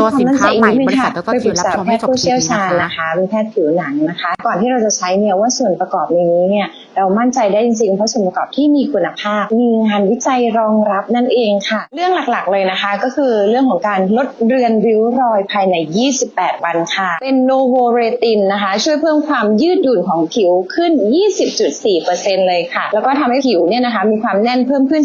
ตัวสินค้าใหม่บริษัทแล้วก็ไปปจิรึวกรับษาชมแพให้ทย์จบผู้คลิปเชี่ยวนี้ชาญนะคะนะคะเป็นแพทย์ผิวหนังนะคะ ก่อนที่เราจะใช้เนี่ยว่าส่วนประกอบในนี้เนี่ยเรามั่นใจได้จริงๆเพราะส่วนประกอบที่มีคุณภาพ มีงานวิจัยรองรับนั่นเองค่ะ เรื่องหลักๆเลยนะคะ ก็คือเรื่องของการลดเรือนริ้วรอยภายใน 28 วันค่ะ เป็นโนโวเรตินนะคะ ช่วยเพิ่มความยืดหยุ่นของผิวขึ้น 20.4%เลยค่ะ แล้วก็ทำให้ผิวเนี่ยนะคะมีความแน่นเพิ่มขึ้น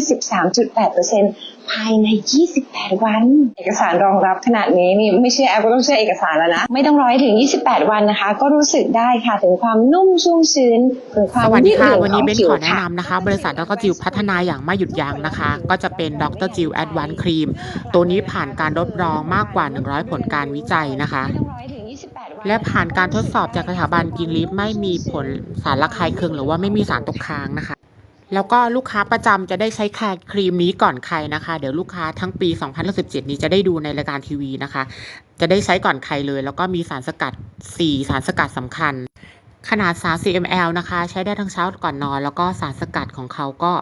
13.8% ภายใน 28 วัน เอกสารรองรับขนาดนี้นี่ไม่เชื่อแอปก็ต้องเชื่อเอกสารแล้วนะ ไม่ต้องรอให้ถึง 28 วันนะคะ ก็รู้สึกได้ค่ะถึงความนุ่มชุ่มชื้นถึงความสวัสดียืดหค่ะยุ่นวันขอนี้งเบนผิวขอแนะค่ะนำนะคะ บริษัทดรจิวพัฒนาอย่างไม่หยุดยั้งนะคะ ก็จะเป็นดรจิวแอดวานซ์ครีมตัวนี้ผ่านการรับรองมากกว่า 100 ผลการวิจัยนะคะไม่ต้องรอให้ถึง28วันและผ่านการทดสอบจากสถาบันกินลิฟไม่มีผลสารระคายเคืองหรือว่าไม่มีสารตกค้างนะคะ แล้วก็ลูกค้าประจำจะได้ใช้แครครีมนี้ก่อนใครนะคะ เดี๋ยวลูกค้าทั้งปี 2017 นี้จะได้ดูในรายการทีวีนะคะ จะได้ใช้ก่อนใครเลย แล้วก็มีสารสกัด 4 สารสกัดสำคัญ ขนาด 30 ml นะคะ ใช้ได้ทั้งเช้าก่อนนอน แล้วก็สารสกัดของเขาก็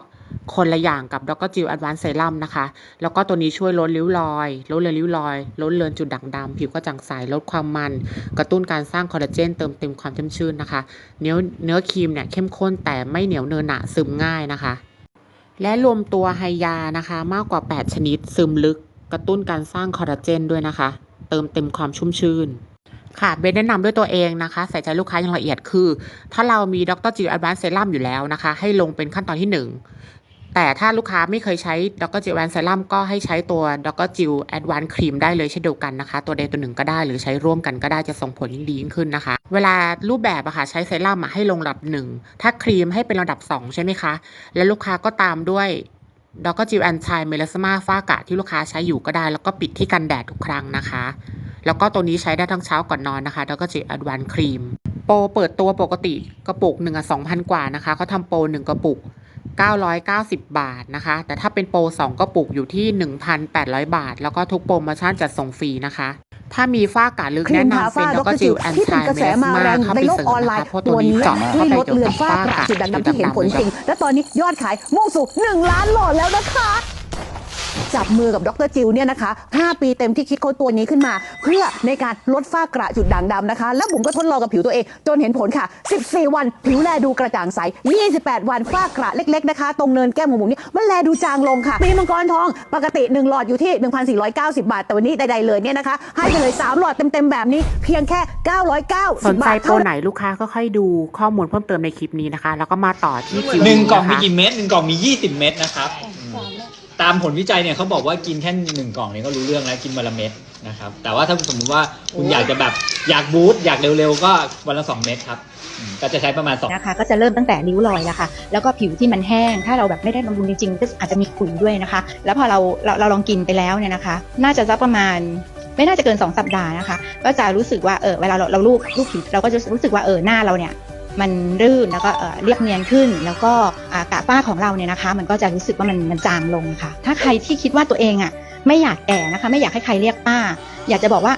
คนละอย่างกับดรจิวแอดวานซ์เซรั่มนะคะ แล้วก็ตัวนี้ช่วยลดริ้วรอย ลดเลือนริ้วรอย ลดเลือนจุดด่างดำผิวกระจ่างใส ลดความมัน กระตุ้นการสร้างคอลลาเจนเติมเต็มความชุ่มชื่นนะคะ เนื้อเนื้อครีมเนี่ยเข้มข้นแต่ไม่เหนียวเนอะหนะซึมง่ายนะคะ และรวมตัวไฮยานะคะ มากกว่า 8 ชนิด ซึมลึก กระตุ้นการสร้างคอลลาเจนด้วยนะคะ เติมเต็มความชุ่มชื่นค่ะเบนแนะนำด้วยตัวเองนะคะ ใส่ใจลูกค้าอย่างละเอียดคือ ถ้าเรามีดรจิวแอดวานซ์เซรั่มอยู่แล้วนะคะ ให้ลงเป็นขั้นตอนที่ 1 แต่ถ้าลูกค้าไม่เคยใช้ดรจิวแอดวนเซรั่มก็ให้ใช้ตัวดรจิวแอดวานครีมได้เลยเช่นเดียวกันนะคะ ตัวใดตัวหนึ่งก็ได้หรือใช้ร่วมกันก็ได้จะส่งผลดีขึ้นนะคะ เวลารูปแบบอะค่ะใช้เซรั่มให้ลงระดับหนึ่งถ้าครีมให้เป็นระดับ 2 ใช่ไหมคะ แล้วลูกค้าก็ตามด้วยดรจิวแอนไชเมลาสมาฟ้ากะที่ลูกค้าใช้อยู่ก็ได้ แล้วก็ปิดที่กันแดดทุกครั้งนะคะ แล้วก็ตัวนี้ใช้ได้ทั้งเช้าก่อนนอนนะคะแล้วก็จิอดวานครีมโปรเปิดตัวปกติกระปุกหนึ่งอะสองพันกว่านะคะเขาทำโปรหนึ่งกระปุก 990 บาทนะคะ แต่ถ้าเป็นโปร2กระปุกอยู่ที่ 1,800 บาท แล้วก็ทุกโปรโมชั่นจัดส่งฟรีนะคะ ถ้ามีฝ้ากาลึกครีแนะมทานำเป็นฝ้าดดรรจิจิววแอนที่ไชเป็นกระเมแสลาสมามาแรงเข้าในไปโลกเสริมออนไลนะคะน์เพราะตัตัววนี้นี้เจาะช่เข้าวยไปลดเกี่ยวเลือนกับฝ้าฝ้ากระระจุดด่างดำที่เห็นผลจริง และตอนนี้ยอดขายมุ่งสู่ 1 ล้านหลอดแล้วนะคะ จับมือกับดรจิวเนี่ยนะคะ 5 ปีเต็มที่คิดค้นตัวนี้ขึ้นมา เพื่อในการลดฝ้ากระจุดด่างดำนะคะ แล้วผมก็ทดลองกับผิวตัวเอง จนเห็นผลค่ะ 14 วันผิวแลดูกระจ่างใส 28 วันฝ้ากระเล็กๆนะคะ ตรงเนินแก้มของผมนี่มันแลดูจางลงค่ะมีมังกรทองปกติ1หลอดอยู่ที่ 1,490 บาท แต่วันนี้ใดๆเลยเนี่ยนะคะ ให้ไปเลย3หลอดเต็มๆแบบนี้ เพียงแค่ 990สนใจบาทโปรไหนลูกค้าก็ค่อยดูข้อมูลเพิ่มเติมในคลิปนี้นะคะ แล้วก็มาต่อที่จิวหนึ่งกล่องมีนะคะกี่เม็ดหนึ่งกล่องมียี่สิบเม็ดนะครับอืม ตามผลวิจัยเนี่ยเขาบอกว่ากินแค่หนึ่งกล่องเนี่ยก็รู้เรื่องแล้วกินวันละเม็ดนะครับ แต่ว่าถ้าสมมติว่าคุณอยากจะแบบอยากบูสต์อยากเร็วๆ ก็วันละสองเม็ดครับอืมก็จะใช้ประมาณสอง นะคะก็จะเริ่มตั้งแต่ริ้วรอยแล้วค่ะแล้วก็ผิวที่มันแห้ง ถ้าเราแบบไม่ได้บำรุงจริงๆก็อาจจะมีขุยด้วยนะคะ แล้วพอเราเราเราลองกินไปแล้วเนี่ยนะคะ น่าจะสักประมาณไม่น่าจะเกิน 2 สัปดาห์นะคะ ก็จะรู้สึกว่าเออเวลาเราเราลูบลูบผิวเราก็จะรู้สึกว่าเออหน้าเราเนี่ย มันรื่นแล้วก็เออเรียบเนียนขึ้น แล้วก็อ่ากระฝ้าของเราเนี่ยนะคะ มันก็จะรู้สึกว่ามันมันจางลงค่ะ ถ้าใครที่คิดว่าตัวเองอะไม่อยากแก่นะคะ ไม่อยากให้ใครเรียกป้า อยากจะบอกว่า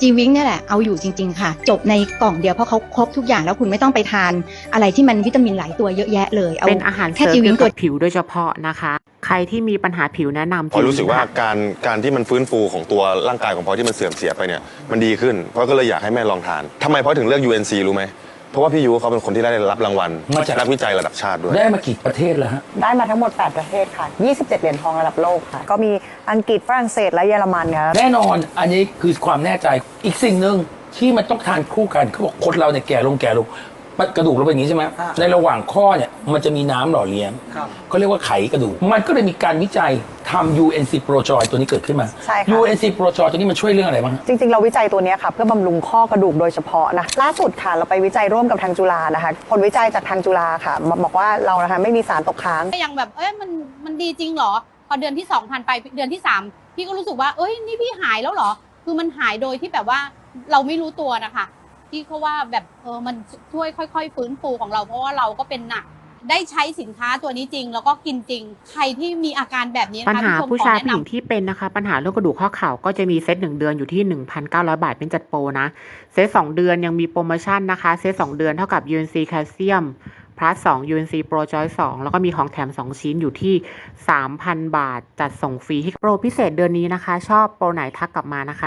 จีวิงเนี่ยแหละเอาอยู่จริง ๆ ค่ะ จบในกล่องเดียวเพราะเขาครบทุกอย่างแล้วคุณไม่ต้องไปทานอะไรที่มันวิตามินหลายตัวเยอะแยะเลยเอาเป็นอาหารเสแค่ริมจีวิเกี่งยวตัวกับผิวโดยเฉพาะนะคะ ใครที่มีปัญหาผิวแนะนำพอรู้สึกว่าค่ะการการที่มันฟื้นฟูของตัวร่างกายของพลอยที่มันเสื่อมเสียไปเนี่ยมันดีขึ้นเพราะก็เลยอยากให้แม่ลองทานทำไมพลอยถึงเลือก UNC รู้ไหม เพราะว่าพี่ยูเขาเป็นคนที่ได้รับรางวัลมาจาก นักวิจัยระดับชาติด้วย ได้มากี่ประเทศแล้วฮะ ได้มาทั้งหมด 8 ประเทศค่ะ 27 เหรียญทองระดับโลกค่ะ ก็มีอังกฤษฝรั่งเศสและเยอรมันค่ะ แน่นอนอันนี้คือความแน่ใจอีกสิ่งหนึ่งที่มันต้องทานคู่กันเขาบอกคนเราเนี่ยแก่ลงแก่ลง มันกระดูกเราเป็นอย่างนี้ใช่ไหมในระหว่างข้อเนี่ยมันจะมีน้ำหล่อเลี้ยงเขาเรียกว่าไขกระดูก มันก็เลยมีการวิจัยทำ UNC Pro Joy ตัวนี้เกิดขึ้นมา ใช่ค่ะ UNC Pro Joy ตัวนี้มันช่วยเรื่องอะไรบ้างฮะ จริง ๆ เราวิจัยตัวเนี้ยค่ะเพื่อบำรุงข้อกระดูกโดยเฉพาะนะล่าสุดค่ะเราไปวิจัยร่วมกับทางจุฬานะคะผลวิจัยจากทางจุฬาค่ะมาบอกว่าเรานะคะไม่มีสารตกค้าง ก็ยังแบบ เอ้ย มัน มันดีจริงเหรอ พอเดือนที่สองผ่านไป เดือนที่สามพี่ก็รู้สึกว่า เอ้ย นี่พี่หายแล้วเหรอ คือมันหายโดยที่แบบว่าเราไม่รู้ตัวนะคะ ที่เขาว่าแบบเออมันช่วยค่อย ๆ ฟื้นฟูของเราเพราะว่าเราก็เป็นหนัก ได้ใช้สินค้าตัวนี้จริง แล้วก็กินจริง ใครที่มีอาการแบบนี้ปัญนะคะหาพี่ชมผู้ขอชายแนะผู้หญิงนำที่เป็นนะคะ ปัญหาเรื่องกระดูกข้อเข่าก็จะมีเซตหนึ่งเดือนอยู่ที่ 1,900 บาทเป็นจัดโปรนะ เซตสองเดือนยังมีโปรโมชั่นนะคะ เซตสองเดือนเท่ากับ UNC แคลเซียม plus 2 UNC Pro Joy 2 แล้วก็มีของแถม 2 ชิ้นอยู่ที่ 3,000 บาท จัดส่งฟรีที่โปรพิเศษเดือนนี้นะคะ ชอบโปรไหนทักกลับมานะคะ